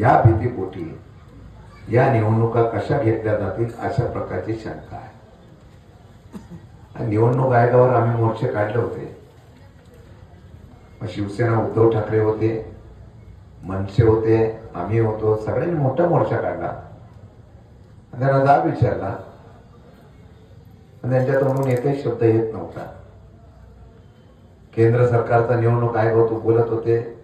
या भीतीपोटी या निवडणुका कशा घेतल्या जातील अशा प्रकारची शंका आहे. निवडणूक आयोगावर आम्ही मोर्चे काढले होते. शिवसेना उद्धव ठाकरे होते मनसे होते आम्ही होतो सगळ्यांनी मोठा मोर्चा काढला. त्यांना जाब विचारला. त्यांच्या तोंडून एकही शब्द येत नव्हता. केंद्र सरकारचा निवडणूक आयोग होतो बोलत होते.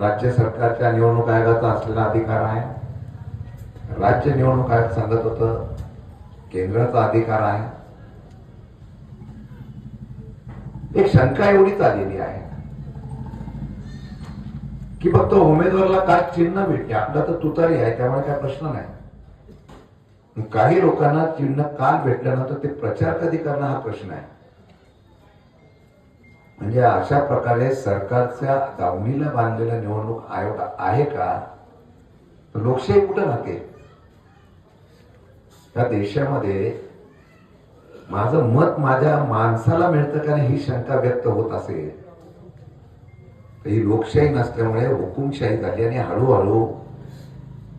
राज्य सरकारच्या निवडणूक आयोगाचा असलेला अधिकार आहे. राज्य निवडणूक आयोग सांगत होतं केंद्राचा अधिकार आहे. एक शंका एवढीच आलेली आहे. की फक्त उमेदवाराला काय चिन्ह भेटते? आपला तर तुतारी आहे त्यामुळे काय प्रश्न नाही. काही लोकांना चिन्ह काल भेटल्यानंतर ते प्रचार कधी करणं हा प्रश्न आहे. म्हणजे अशा प्रकारे सरकारच्या दावणीला बांधलेला निवडणूक आयोग आहे का? लोकशाही कुठं राहते? या देशामध्ये माझं मत माझ्या माणसाला मिळतं का नाही ही शंका व्यक्त होत असेल तर ही लोकशाही नसल्यामुळे हुकुमशाही झाली आणि हळूहळू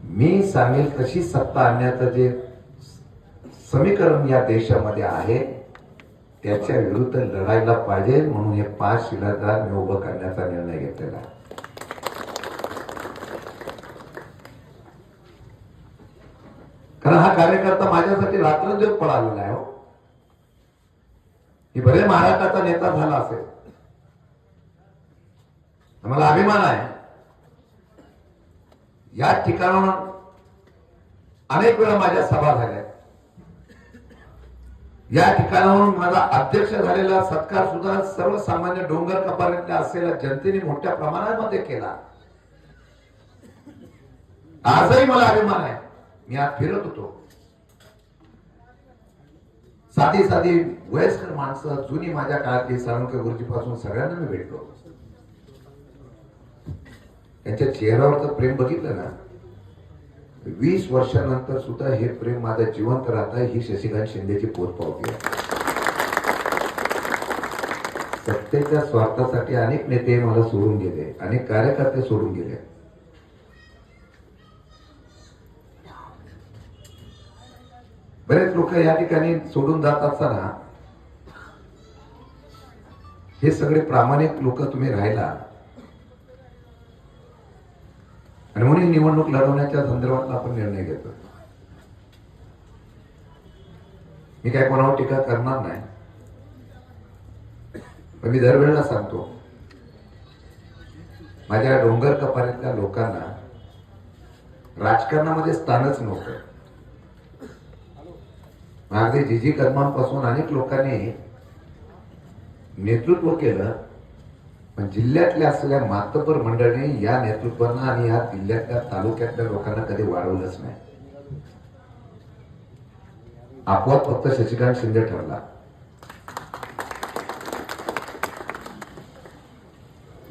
मी सांगेल तशी सत्ता आणण्याचं जे समीकरण या देशामध्ये आहे त्याच्या विरुद्ध लढायला पाहिजे म्हणून हे पाच शिलादार मी उभं करण्याचा निर्णय घेतलेला कारण हा कार्यकर्ता माझ्यासाठी रात्रंदिवस पळालेला आहे हो. ही भले महाराष्ट्राचा नेता झाला असेल मला अभिमान आहे. या ठिकाणाहून अनेक वेळा माझ्या सभा झाल्या. या ठिकाणावरून माझा अध्यक्ष झालेला सत्कार सुद्धा सर्वसामान्य डोंगर कपारीतल्या असलेल्या जनतेने मोठ्या प्रमाणामध्ये केला. आजही मला अभिमान आहे. मी आज फिरत होतो. साधी साधी वयस्कर माणसं जुनी माझ्या काळातली साळुंके गुरुजीपासून सगळ्यांना मी भेटलो. त्यांच्या चेहऱ्यावरचं प्रेम बघितलं ना. वीस वर्षानंतर सुद्धा हे प्रेम माझं जिवंत राहत आहे ही शशिकांत शिंदेची पोचपावती आहे. सत्तेच्या स्वार्थासाठी अनेक नेते मला सोडून गेले अनेक कार्यकर्ते सोडून गेले. बरेच लोक या ठिकाणी सोडून जात असताना हे सगळे प्रामाणिक लोक तुम्ही राहिला आणि म्हणून निवडणूक लढवण्याच्या संदर्भात आपण निर्णय घेतो मी काय कोणावर टीका करणार नाही. पण मी दरवेळेला सांगतो माझ्या डोंगर कपारीतल्या लोकांना राजकारणामध्ये स्थानच नव्हतं. अगदी जिजी कदमांपासून अनेक लोकांनी नेतृत्व केलं पण जिल्ह्यातल्या असलेल्या मातबर मंडळाने या नेतृत्वांना आणि या जिल्ह्यातल्या तालुक्यातल्या लोकांना कधी वाढवलंच नाही. आपोआप फक्त शशिकांत शिंदे ठरला.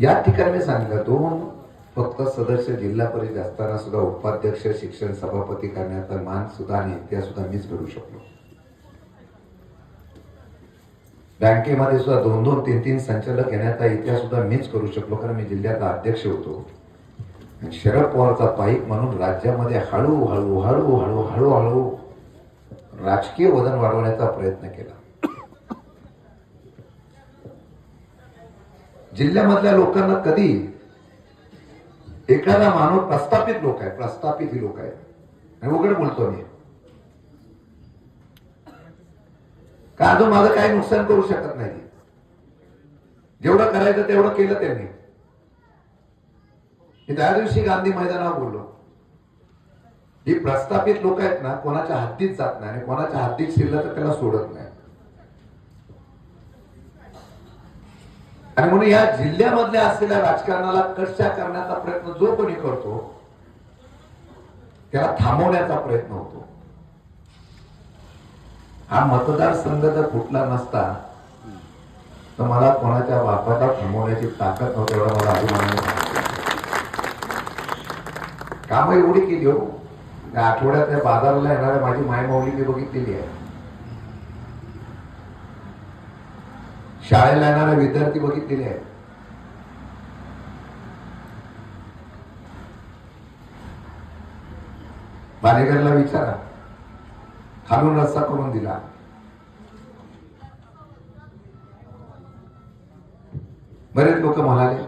या ठिकाणी मी सांगितलं दोन फक्त सदस्य जिल्हा परिषद असताना सुद्धा उपाध्यक्ष शिक्षण सभापती करण्याचा मान सुद्धा आणि इतिहास सुद्धा मीच घडू शकलो. बँकेमध्ये सुद्धा दोन दोन तीन तीन संचालक येण्याचा इतिहास सुद्धा मीच करू शकलो कारण मी जिल्ह्याचा अध्यक्ष होतो. शरद पवारचा पाईक म्हणून राज्यामध्ये हळूहळू हळूहळू हळूहळू राजकीय वजन वाढवण्याचा प्रयत्न केला. जिल्ह्यामधल्या लोकांना कधी एखादा माणूस प्रस्थापित लोक आहे प्रस्थापित ही लोक आहे. आणि उघड बोलतो मी. का अजून माझं काही नुकसान करू शकत नाही? जेवढं करायचं तेवढं केलं त्यांनी. मी त्या दिवशी गांधी मैदानावर बोललो. ही प्रस्थापित लोक आहेत ना कोणाच्या हद्दीत जात नाही आणि कोणाच्या हद्दीत शिरलं तर त्याला सोडत नाही. आणि म्हणून या जिल्ह्यामधल्या असलेल्या राजकारणाला कशा करण्याचा प्रयत्न जो कोणी करतो त्याला थांबवण्याचा प्रयत्न होतो. हा मतदारसंघ जर कुठला नसता तर मला कोणाच्या बापाला थांबवण्याची ताकद नव्हती एवढा मला अभिमान सांगतो काम एवढी केली हो. त्या आठवड्यात त्या बाजाराला येणाऱ्या माझी मायमाऊली मी बघितलेली आहे. शाळेला येणारे विद्यार्थी बघितलेले आहेत. पालेकरला विचारा. खालून रस्ता करून दिला. बरेच लोक म्हणाले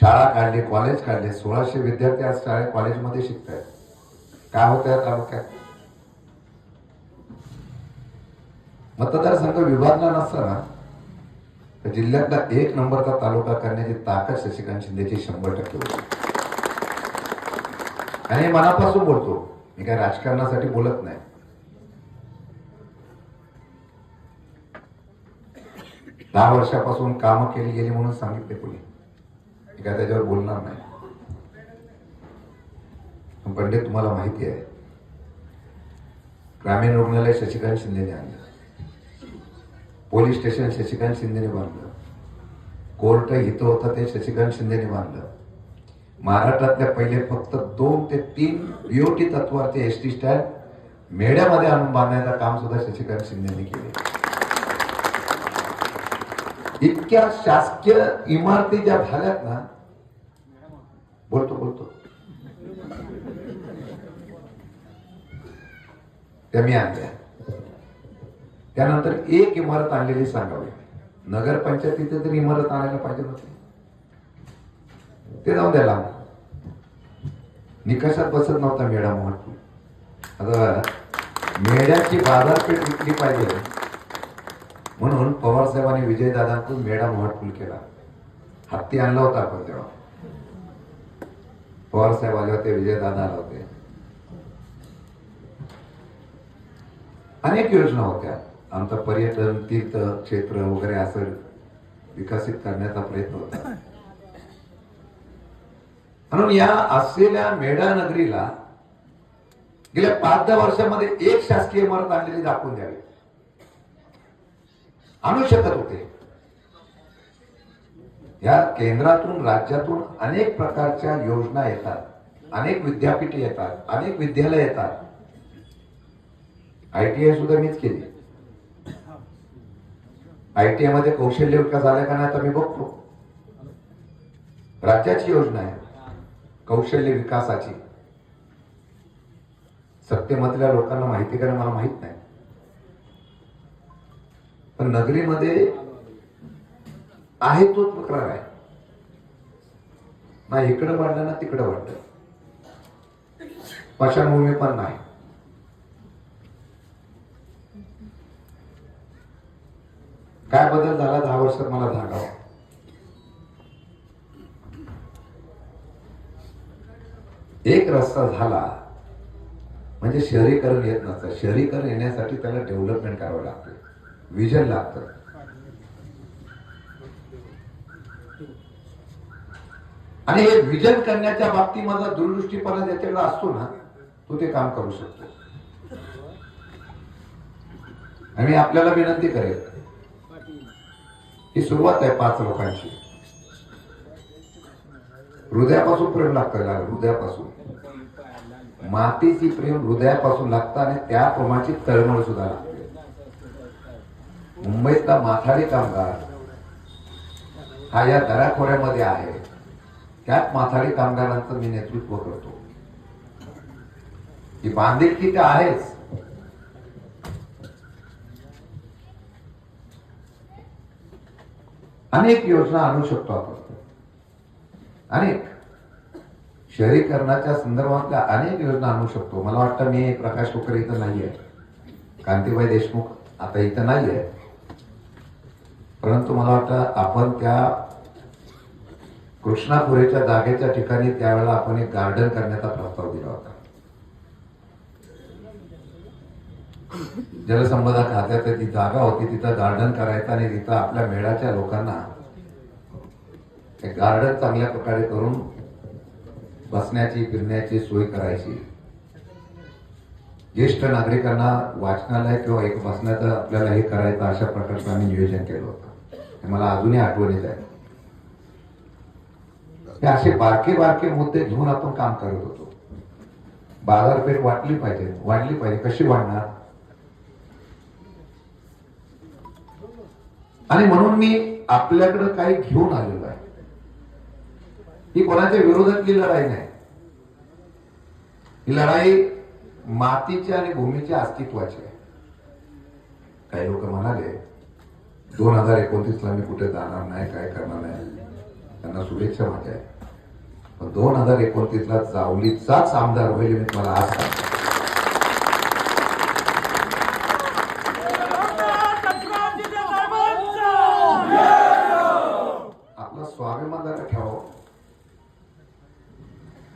शाळा काढली कॉलेज काढले सोळाशे विद्यार्थी आज शाळे कॉलेजमध्ये शिकत आहेत काय होत आहे तालुक्यात? मतदारसंघ विभागला नसताना तर जिल्ह्यातला एक नंबरचा तालुका करण्याची ताकद शशिकांत शिंदेची शंभर टक्के होती. आणि हे मनापासून बोलतो मी काय राजकारणासाठी बोलत नाही. दहा वर्षापासून कामं केली गेली म्हणून सांगितले कोणी? मी काय त्याच्यावर बोलणार नाही. पण पंडित तुम्हाला माहिती आहे ग्रामीण रुग्णालय शशिकांत शिंदेने आणलं. पोलीस स्टेशन शशिकांत शिंदेने बांधलं. कोर्ट इथं होतं ते शशिकांत शिंदेने बांधलं. महाराष्ट्रातल्या पहिले फक्त दोन ते तीन बीओटी तत्वाचे एस टी स्टँड मेढ्यामध्ये आणून बांधण्याचं काम सुद्धा शशिकांत शिंदेने केले. इतक्या शासकीय इमारती ज्या झाल्यात ना बोलतो बोलतो. त्या मी आणल्या. त्यानंतर एक इमारत आणलेली सांगावी. नगरपंचायतीचे तरी इमारत आणायला पाहिजे होती. ते जाऊन द्यायला निकषात बसत नव्हता मेढा म्हणून आता मेढ्याची बाजारपेठ विकली पाहिजे. म्हणून पवार साहेबांनी विजयदादांकडून मेढा मोहटपूल केला. हत्ती आणला होता आपण तेव्हा. पवारसाहेब आले होते विजयदादा आले होते. अनेक योजना होत्या. आमचं पर्यटन तीर्थ क्षेत्र वगैरे असं विकसित करण्याचा प्रयत्न होता. म्हणून या असलेल्या मेढा नगरीला गेल्या पाच दहा वर्षामध्ये एक शासकीय इमारत आणलेली दाखवून द्यावी. आणू शकत होते. या केंद्रातून राज्यातून अनेक प्रकारच्या योजना येतात. अनेक विद्यापीठे येतात अनेक विद्यालय येतात. आयटीआय सुद्धा मीच केली. आयटीआयमध्ये कौशल्य विकास झाला का नाही आता मी बघतो. राज्याची योजना आहे. कौशल्य विकासाची. सत्यमधल्या लोकांना माहिती कारण मला माहीत नाही. पण नगरीमध्ये आहे तोच तक्रार आहे. ना इकडं वाढलं ना तिकडं वाढलं. पाषाणभूमी पण नाही. काय बदल झाला दहा वर्षात मला सांगावा एक रस्ता झाला म्हणजे शहरीकरण येत नसतं. शहरीकरण येण्यासाठी त्याला डेव्हलपमेंट करावं लागतं. विजन लागतं. आणि हे विजन करण्याच्या बाबतीमध्ये दूरदृष्टीपणा ज्याच्याकडे असतो ना तो ते काम करू शकतो. आणि आपल्याला विनंती करेल ही सुरुवात आहे पाच लोकांची. हृदयापासून प्रेम लागतं हृदयापासून. मातीची प्रेम हृदयापासून लागतं आणि त्या प्रेमाची तळमळ सुद्धा लागते. मुंबईतला माथाडी कामगार हा या दराखोऱ्यामध्ये आहे. त्याच माथाडी कामगारांचं मी नेतृत्व करतो. ही बांधिलकी तर आहेच. अनेक योजना आणू शकतो आपण. अनेक. शहरीकरणाच्या संदर्भातल्या अनेक योजना आणू शकतो. मला वाटतं मी प्रकाश कोकर इथं नाही आहे कांतीबाई देशमुख आता इथं नाही आहे परंतु मला वाटतं आपण त्या कृष्णापुरेच्या जागेच्या ठिकाणी त्यावेळेला आपण एक गार्डन करण्याचा प्रस्ताव दिला होता. जलसंपदा खात्यात ती जागा होती तिथं गार्डन करायचं आणि तिथं आपल्या मेळाच्या लोकांना एक गार्डन चांगल्या प्रकारे करून बसण्याची फिरण्याची सोय करायची. ज्येष्ठ नागरिकांना वाचनालय किंवा एक बसण्याचं आपल्याला हे करायचं अशा प्रकारचं आम्ही नियोजन केलं होतं. हे मला अजूनही आठवणीत आहे. हे असे बारके बारके मुद्दे घेऊन आपण काम करत होतो. बाजारपेठ वाटली पाहिजे. वाढली पाहिजे. कशी वाढणार? आणि म्हणून मी आपल्याकडं काही घेऊन आलेलो आहे. ही कोणाच्या विरोधातली लढाई नाही? ही लढाई मातीची आणि भूमीच्या अस्तित्वाची आहे. काही लोक म्हणाले दोन हजार एकोणतीसला मी कुठे जाणार नाही काय करणार नाही? त्यांना शुभेच्छा माझ्या आहे पण दोन हजार एकोणतीसला जावलीचाच आमदार होईल मी तुम्हाला आज सांगतो आपलं स्वाभिमान जरा ठेवावं.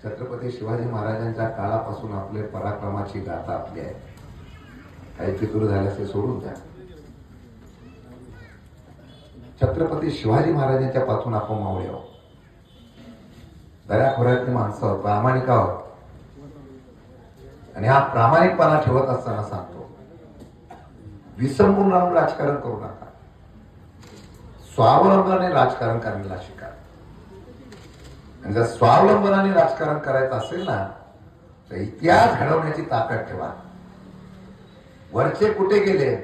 छत्रपती शिवाजी महाराजांच्या काळापासून आपले पराक्रमाची गाथा आपली आहे. काही फितूर झाल्यास ते सोडून द्या. छत्रपती शिवाजी महाराजांच्या पासून आपण मावळे आहोत. दऱ्याखोऱ्यातली माणसं आहोत प्रामाणिक आहोत. आणि हा प्रामाणिकपणा ठेवत असताना सांगतो विसंबून राहून राजकारण करू नका. स्वावलंबाने राजकारण करायला शिका. आणि जर स्वावलंबनाने राजकारण करायचं असेल ना तर इतिहास घडवण्याची ताकद ठेवा. वरचे कुठे गेले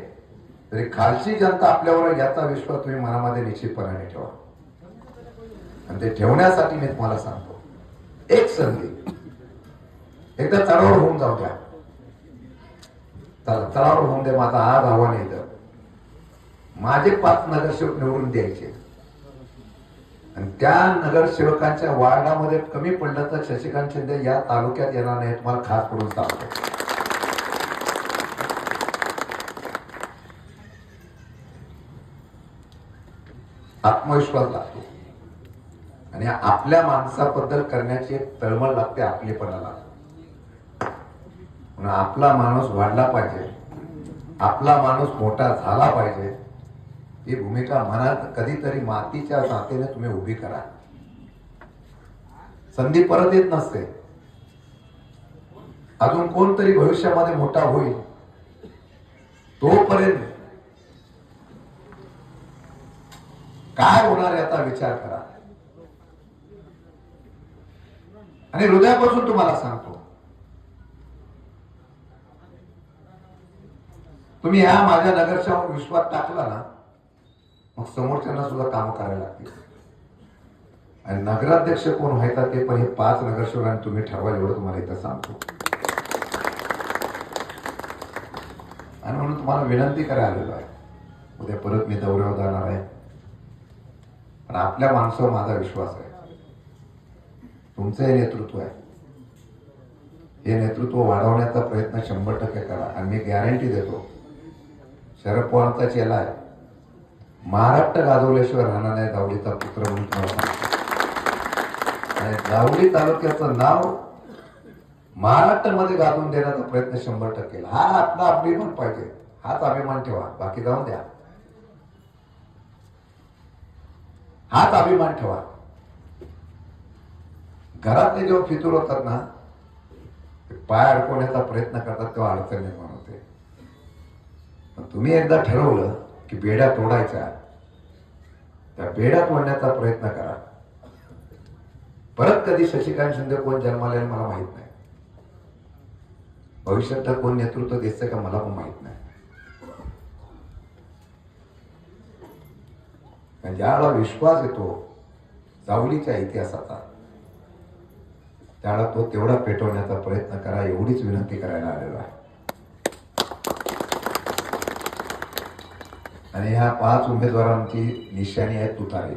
तरी खालची जनता आपल्यावर याचा विश्वास तुम्ही मनामध्ये निश्चितपणाने ठेवा. आणि ते ठेवण्यासाठी मी तुम्हाला सांगतो. एक संधी. एकदा तळावर होऊन जाऊ द्या. तळावर होऊन दे माझा आज आव्हान येतं माझे पाच नगरसेवक निवडून द्यायचे. आणि त्या नगरसेवकांच्या वार्डामध्ये कमी पडलं तर शशिकांत शिंदे या तालुक्यात येणार नाही तुम्हाला खास करून सांगतो. आत्मविश्वास लागतो. आणि आपल्या माणसाबद्दल करण्याची एक तळमळ लागते आपलेपणा लागतो म्हणून आपला माणूस वाढला पाहिजे. आपला माणूस मोठा झाला पाहिजे. ही भूमिका मनात कधीतरी मातीच्या जातेने तुम्ही उभी करा. संधी परत येत नसते. अजून कोणतरी भविष्यामध्ये मोठा होईल. तोपर्यंत काय होणार याचा विचार करा. आणि हृदयापासून तुम्हाला सांगतो. तुम्ही ह्या माझ्या नगरच्या विश्वास टाकला ना मग समोरच्यांना सुद्धा कामं करायला लागतील. आणि नगराध्यक्ष कोण व्हायचा ते पण हे पाच नगरसेवकांनी तुम्ही ठरवा एवढं तुम्हाला इथं सांगतो. आणि म्हणून तुम्हाला विनंती करायला आलेलो आहे. उद्या परत मी दौऱ्यावर जाणार आहे. पण आपल्या माणसावर माझा विश्वास आहे. तुमचं हे नेतृत्व आहे. हे नेतृत्व वाढवण्याचा प्रयत्न शंभर टक्के करा. आणि मी गॅरंटी देतो शरद पवारचा चेला आहे. महाराष्ट्र गाजवल्याशिवाय राहणार नाही जावळीचा पुत्र म्हणून तुम्हाला आणि तालुक्याचं नाव महाराष्ट्रामध्ये गाजवून देण्याचा प्रयत्न शंभर टक्के हा आपला अभिमान पाहिजे. हाच अभिमान ठेवा. बाकी जाऊन द्या. हाच अभिमान ठेवा. घरातले जेव्हा फितूर होतात ना पाय अडकवण्याचा प्रयत्न करतात तेव्हा अडचण निर्माण होते. तुम्ही एकदा ठरवलं की बेड्या तोडायच्या. त्या बेड्या तोडण्याचा प्रयत्न करा. परत कधी शशिकांत शिंदे कोण जन्माला मला माहीत नाही. भविष्यात कोण नेतृत्व दिसतंय का मला पण माहीत नाही. पण विश्वास येतो जावलीच्या इतिहासाचा त्याला तो तेवढा पेटवण्याचा प्रयत्न करा एवढीच विनंती करायला आलेला आहे. आणि ह्या पाच उमेदवारांची निशाणी आहे तुतारी.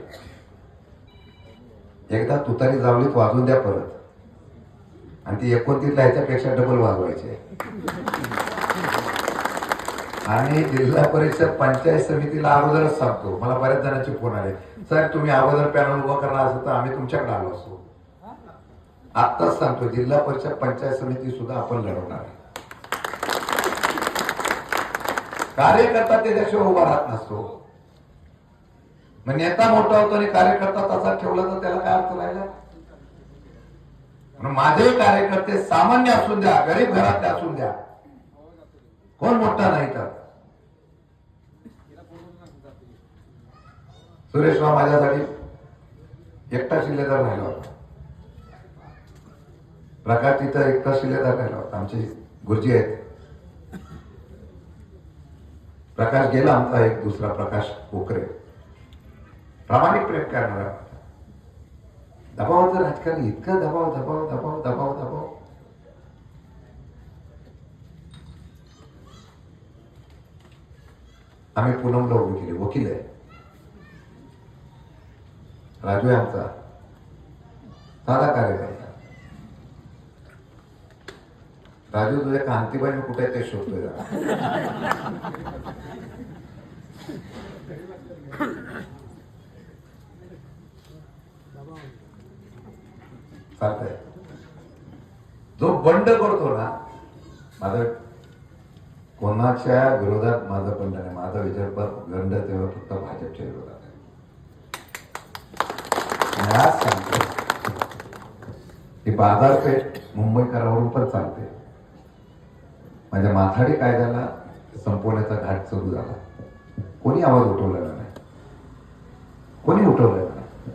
एकदा तुतारी जावलीत वाजवून द्या परत. आणि ती एकोणतीसला ह्याच्यापेक्षा डबल वाजवायचे आणि जिल्हा परिषद पंचायत समितीला अगोदरच सांगतो मला बऱ्याच जणांचे फोन आले सर तुम्ही अगोदर पॅनल उभं करणार असं तर आम्ही तुमच्याकडे आलो असतो. आत्ताच सांगतो जिल्हा परिषद पंचायत समिती सुद्धा आपण लढवणार आहे. कार्यकर्ता त्याच्याशिवाय उभा राहत नसतो. मग नेता मोठा होतो आणि कार्यकर्ता तसा ठेवला तर त्याला काय अर्थ राहिला? माझे कार्यकर्ते सामान्य असून द्या गरीब घरातले असून द्या. कोण मोठा नाही तर? सुरेश राव माझ्यासाठी एकटा शिलेदार राहिला होता. प्रकाश तिथं एकटा शिल्लेदार राहिला होता. आमचे गुरुजी आहेत. प्रकाश गेला आमचा एक दुसरा प्रकाश कोकरे प्रामाणिक प्रेम करणारा. दबावाचं राजकारण इतकं दबाव दबाव दबाव दबाव दबाव. आम्ही पूनमला उभे केली वकील आहे. राजू आमचा. साधा कार्यकारी राजू तुझ्या कांतीबाई मी कुठे आहे ते शोधतोय चालतंय. जो बंड करतो ना माझं कोणाच्या विरोधात माझं बंड नाही. माझा विचार गंड तेव्हा फक्त भाजपच्या विरोधात आहे. आज सांगतो ही बाजारपेठ मुंबईकरावरून पण चालते. माझ्या माथाडी कायद्याला संपवण्याचा घाट सुरू झाला. कोणी आवाज उठवलेला नाही. कोणी उठवलेला नाही.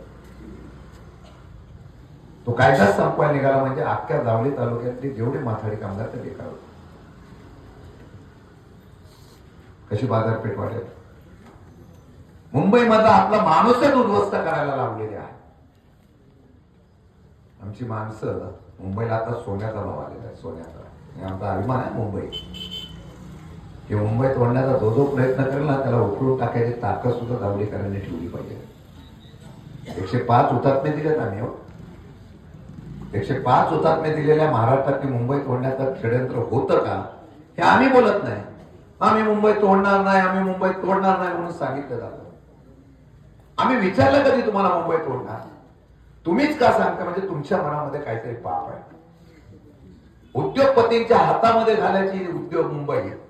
तो कायदाच संपवायला निघाला म्हणजे अख्ख्या जावली तालुक्यातले जेवढे माथाडी कामगार ते बेकार होते. कशी बाजारपेठ वाटेल? मुंबईमधला आपला माणूसच उद्ध्वस्त करायला लावलेले आहे. आमची माणसं मुंबईला आता सोन्याचा भाव आलेला आहे सोन्याचा. आमचा अभिमान आहे मुंबई. हे मुंबईत तोडण्याचा जो जो प्रयत्न करेल ना त्याला उकळून टाकायची ताकद सुद्धा दावलीकरांनी ठेवली पाहिजे. एकशे पाच हुतात्मे दिलेत आम्ही हो. एकशे पाच हुतात्मे दिलेल्या महाराष्ट्रातली मुंबई तोडण्याचं षडयंत्र होतं का हे आम्ही बोलत नाही. आम्ही मुंबई तोडणार नाही आम्ही मुंबई तोडणार नाही म्हणून सांगितलं जातं. आम्ही विचारलं कधी तुम्हाला मुंबई तोडणार? तुम्हीच का सांगता म्हणजे तुमच्या मनामध्ये काहीतरी पाप आहे. उद्योगपतींच्या हातामध्ये घालायची उद्योग मुंबई आहे.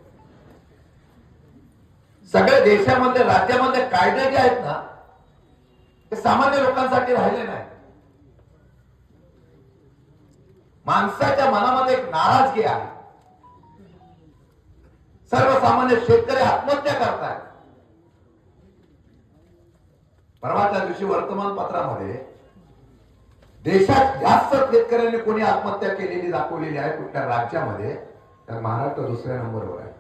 सगळ्या देशामध्ये राज्यामध्ये कायदे जे आहेत ना ते सामान्य लोकांसाठी राहिले नाही. माणसाच्या मनामध्ये एक नाराजगी आहे. सर्वसामान्य शेतकरी आत्महत्या करतायत. परवाच्या दिवशी वर्तमानपत्रामध्ये देशात जास्त शेतकऱ्यांनी कोणी आत्महत्या केलेली दाखवलेली आहे कुठल्या राज्यामध्ये तर महाराष्ट्र दुसऱ्या नंबरवर आहे.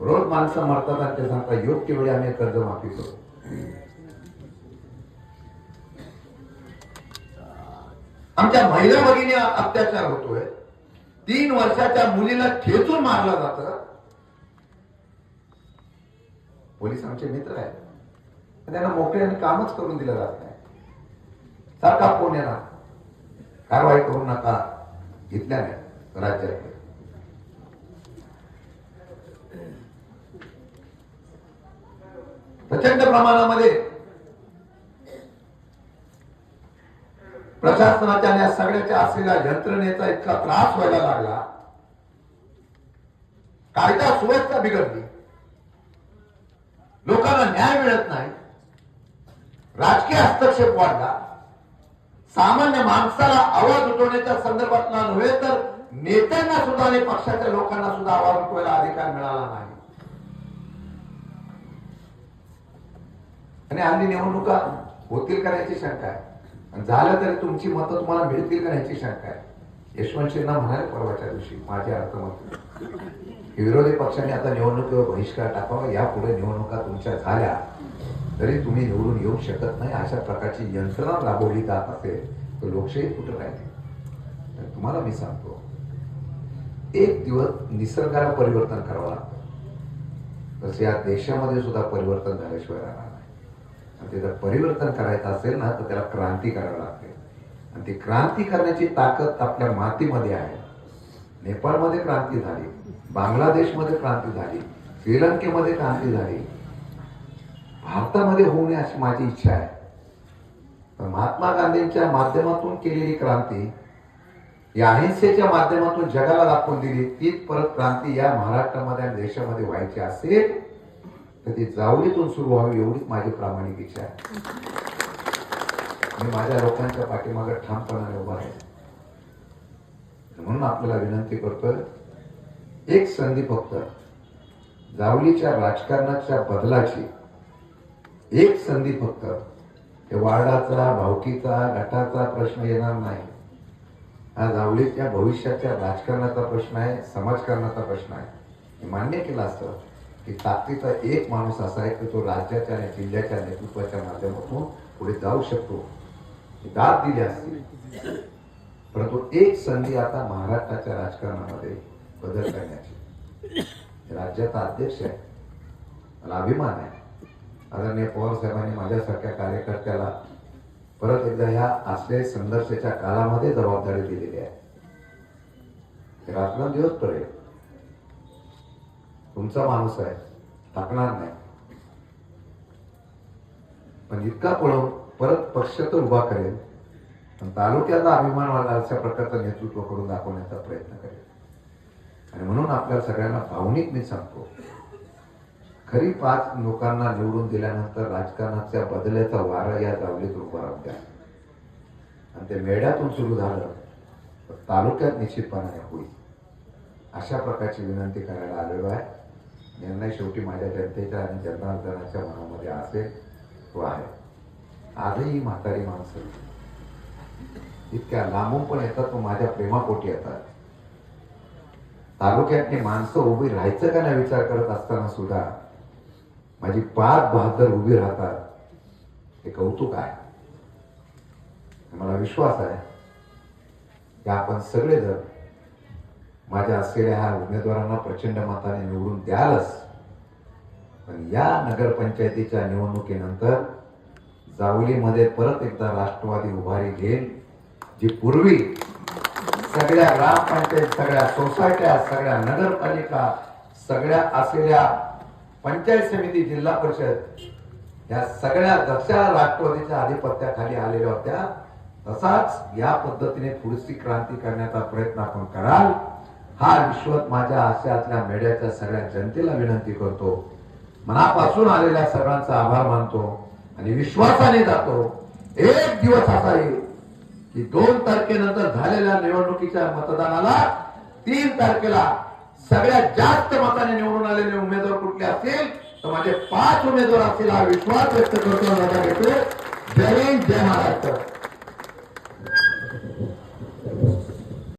रोज माणसं मरतात आणि ते सांगतात योग्य वेळी आम्ही कर्जमाफी करू. आमच्या महिला भगिनी अत्याचार होतोय. तीन वर्षाच्या मुलीला ठेचून मारलं जात. पोलीस आमचे मित्र आहेत. त्यांना मोकळ्याने कामच करून दिलं जात नाही. सरकार कोण येणार. कारवाई करू नका. इथल्या नाही राज्यात प्रचंड प्रमाणामध्ये प्रशासनाच्या या सगळ्याच्या असलेल्या यंत्रणेचा इतका त्रास व्हायला लागला. कायदा सुव्यवस्था बिघडली. लोकांना न्याय मिळत नाही. राजकीय हस्तक्षेप वाढला. सामान्य माणसाला आवाज उठवण्याच्या संदर्भातला नव्हे तर नेत्यांना सुद्धा आणि पक्षाच्या लोकांना सुद्धा आवाज उठवायला अधिकार मिळाला नाही. आणि हल्ली निवडणुका होतील का याची शंका आहे. झालं तरी तुमची मतं तुम्हाला मिळतील का याची शंका आहे. यशवंत सिन्हा म्हणाले परवाच्या दिवशी माझे अर्थमंत्री. विरोधी पक्षाने आता निवडणुकीवर बहिष्कार टाकावा. यापुढे निवडणुका तुमच्या झाल्या. तरी तुम्ही निवडून येऊ शकत नाही. अशा प्रकारची यंत्रणा राबवली जात असेल तर लोकशाही कुठं राहिली? तर तुम्हाला मी सांगतो एक दिवस निसर्गाला परिवर्तन करावं लागतं. तसं या देशामध्ये सुद्धा परिवर्तन झाल्याशिवाय राहणार नाही. आणि ते जर परिवर्तन करायचं असेल ना तर त्याला क्रांती करावी लागते. आणि ती क्रांती करण्याची ताकद आपल्या मातीमध्ये आहे. नेपाळमध्ये क्रांती झाली बांगलादेशमध्ये क्रांती झाली श्रीलंकेमध्ये क्रांती झाली भारतामध्ये होऊ नये अशी माझी इच्छा आहे. तर महात्मा गांधींच्या माध्यमातून केलेली क्रांती या अहिंसेच्या माध्यमातून जगाला दाखवून दिली तीच परत क्रांती या महाराष्ट्रामध्ये आणि देशामध्ये व्हायची असेल तर ती जावळीतून सुरू व्हावी एवढीच माझी प्रामाणिक इच्छा आहे. मी माझ्या लोकांच्या पाठीमागे ठामपणाने उभा आहे. म्हणून आपल्याला विनंती करतोय एक संधी फक्त जावलीच्या राजकारणाच्या बदलाची एक संधी फक्त. ते वार्डाचा भावकीचा गटाचा प्रश्न येणार नाही. हा जावळीच्या भविष्याच्या राजकारणाचा प्रश्न आहे समाजकारणाचा प्रश्न आहे. मान्य केलं असतं की ताकदीचा एक माणूस असा आहे की तो राज्याच्या आणि जिल्ह्याच्या नेतृत्वाच्या माध्यमातून पुढे जाऊ शकतो. दाद दिली असतील परंतु एक संधी आता महाराष्ट्राच्या राजकारणामध्ये बदल करण्याची. राज्याचा अध्यक्ष आहे. मला अभिमान आहे. आदरणीय पवार साहेबांनी माझ्यासारख्या कार्यकर्त्याला परत एकदा ह्या असले संघर्षाच्या काळामध्ये जबाबदारी दिलेली आहे. हे रात्र दिवस पडेल तुमचा माणूस आहे. टाकणार नाही. पण इतका पळव परत पक्ष तर उभा करेल पण तालुक्याचा अभिमान वाला अशा प्रकारचं नेतृत्व करून दाखवण्याचा प्रयत्न करेल. आणि म्हणून आपल्या सगळ्यांना भावनिक मी सांगतो खरी पाच लोकांना निवडून दिल्यानंतर राजकारणाच्या बदल्याचा वारा या जावलीत उभा द्या. आणि ते मेढ्यातून सुरू झालं तर तालुक्यात निश्चितपणाने होईल. अशा प्रकारची विनंती करायला आलेलो आहे. निर्णय शेवटी माझ्या जनतेच्या आणि जनार्दनाच्या मनामध्ये असेल तो आहे. आजही म्हातारी माणसं इतक्या लांबून पण येतात तो माझ्या प्रेमापोटी येतात. तालुक्यातली माणसं उभी राहायचं का नाही विचार करत असताना सुद्धा माझी पाच बहादर उभी राहतात. हे कौतुक आहे. मला विश्वास आहे. की आपण सगळेजण माझ्या असलेल्या ह्या उमेदवारांना प्रचंड मताने निवडून द्यालच. पण या नगरपंचायतीच्या निवडणुकीनंतर जावलीमध्ये परत एकदा राष्ट्रवादी उभारी घेईल जी पूर्वी सगळ्या ग्रामपंचायत सगळ्या सोसायट्या सगळ्या नगरपालिका सगळ्या असलेल्या पंचायत समिती जिल्हा परिषद. या सगळ्या जशा राष्ट्रवादीच्या आधिपत्याखाली आलेल्या होत्या. तसाच या पद्धतीने पुढची क्रांती करण्याचा प्रयत्न आपण कराल. हा विश्वत माझ्या आशयातल्या मेड्याच्या सगळ्या जनतेला विनंती करतो. मनापासून आलेल्या सगळ्यांचा आभार मानतो आणि विश्वासाने जातो. एक दिवस असा येईल की दोन तारखेनंतर झालेल्या निवडणुकीच्या मतदानाला तीन तारखेला सगळ्यात जास्त मताने निवडून आलेले उमेदवार कुठले असतील तर माझे पाच उमेदवार असतील हा विश्वास व्यक्त करतो आणि जय हिंद जय महाराष्ट्र.